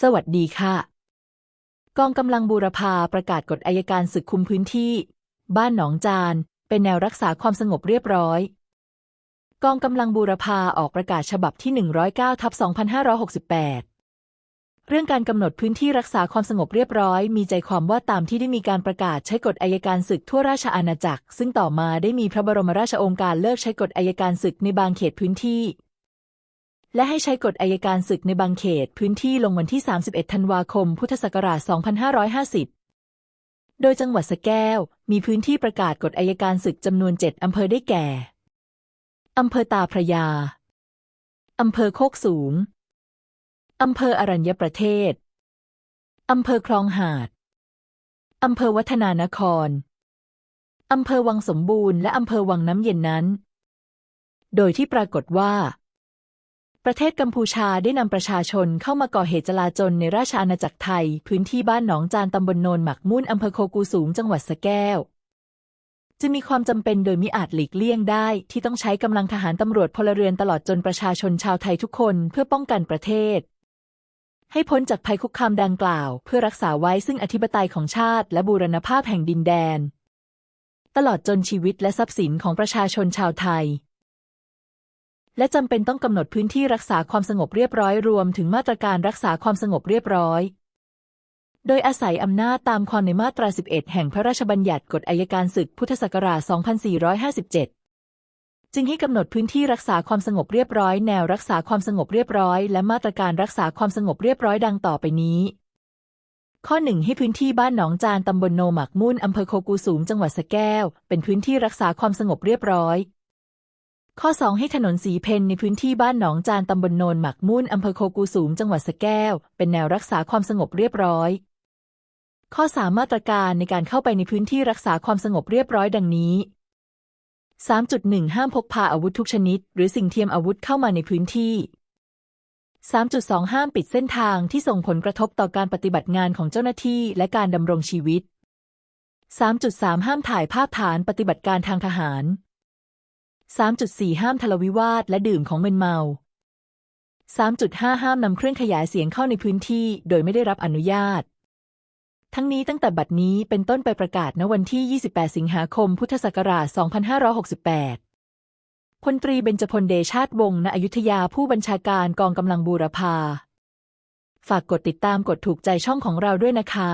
สวัสดีค่ะ กองกำลังบูรพาประกาศกฎอายการศึกคุมพื้นที่ บ้านหนองจาน เป็นแนวรักษาความสงบเรียบร้อย กองกำลังบูรพาออกประกาศฉบับที่ 109ทับ2568เรื่องการกำหนดพื้นที่รักษาความสงบเรียบร้อย มีใจความว่าตามที่ได้มีการประกาศใช้กฎอายการศึกทั่วราชอาณาจักร ซึ่งต่อมาได้มีพระบรมราชโองการเลิกใช้กฎอายการศึกในบางเขตพื้นที่ และให้ใช้กฎอายการศึกในบางเขตพื้นที่ลงวันที่ 31 ธันวาคม พุทธศักราช 2550 โดยจังหวัดสะแก้ว มีพื้นที่ประกาศกฎอายการศึกจำนวน 7 อำเภอได้แก่ อำเภอตาพระยา อำเภอโคกสูง อำเภออรัญญประเทศ อำเภอคลองหาด อำเภอวัฒนานคร อำเภอวังสมบูรณ์และอำเภอวังน้ำเย็นนั้น โดยที่ปรากฏว่า ประเทศกัมพูชาได้นำประชาชนเข้ามาก่อเหตุจลาจลในราชอาณาจักรไทย พื้นที่บ้านหนองจานตำบลโนนหมักมุ่นอำเภอโคกูสูงจังหวัดสะแก้วจะมีความจำเป็นโดยมิอาจหลีกเลี่ยงได้ ที่ต้องใช้กำลังทหารตำรวจพลเรือนตลอดจนประชาชนชาวไทยทุกคนเพื่อป้องกันประเทศ ให้พ้นจากภัยคุกคามดังกล่าว เพื่อรักษาไว้ซึ่งอธิปไตยของชาติ และบูรณภาพแห่งดินแดน ตลอดจนชีวิตและทรัพย์สินของประชาชนชาวไทย และจำเป็นต้องกำหนดพื้นที่รักษาความสงบเรียบร้อยรวมถึงมาตรการรักษาความสงบเรียบร้อย โดยอาศัยอำนาจตามความในมาตรา 11 แห่งพระราชบัญญัติกฎอายการศึกพุทธศักราช 2457 จึงให้กำหนดพื้นที่รักษาความสงบเรียบร้อย แนวรักษาความสงบเรียบร้อย และมาตรการรักษาความสงบเรียบร้อยดังต่อไปนี้ข้อหนึ่งให้พื้นที่บ้านหนองจานตำบลโนหมักมุ่นอำเภอโคกูสูงจังหวัดสะแก้ว เป็นพื้นที่รักษาความสงบเรียบร้อย ข้อ 2 ให้ถนนสีเพนในพื้นที่บ้านหนองจานตำบลโนนหมักมุ่นอำเภอโคกูสูงจังหวัดสแก้ว เป็นแนวรักษาความสงบเรียบร้อย ข้อ 3 มาตรการในการเข้าไปในพื้นที่รักษาความสงบเรียบร้อยดังนี้ 3.1 ห้ามพกพาอาวุธทุกชนิด หรือสิ่งเทียมอาวุธเข้ามาในพื้นที่ 3.2 ห้ามปิดเส้นทางที่ส่งผลกระทบต่อการปฏิบัติงานของเจ้าหน้าที่และการดำรงชีวิต 3.3 ห้ามถ่ายภาพฐานปฏิบัติการทางทหาร 3.4 ห้ามทะเลาวิวาทและดื่มของมึนเมา 3.5 ห้ามนำเครื่องขยายเสียงเข้าในพื้นที่ โดยไม่ได้รับอนุญาต ทั้งนี้ตั้งแต่บัดนี้เป็นต้นไปประกาศณวันที่ 28 สิงหาคม พุทธศักราช 2568 พลตรีเบญจพลเดชาติวงศ์ณอยุธยาผู้บัญชาการกองกำลังบูรพา ฝากกดติดตามกดถูกใจช่องของเราด้วยนะคะ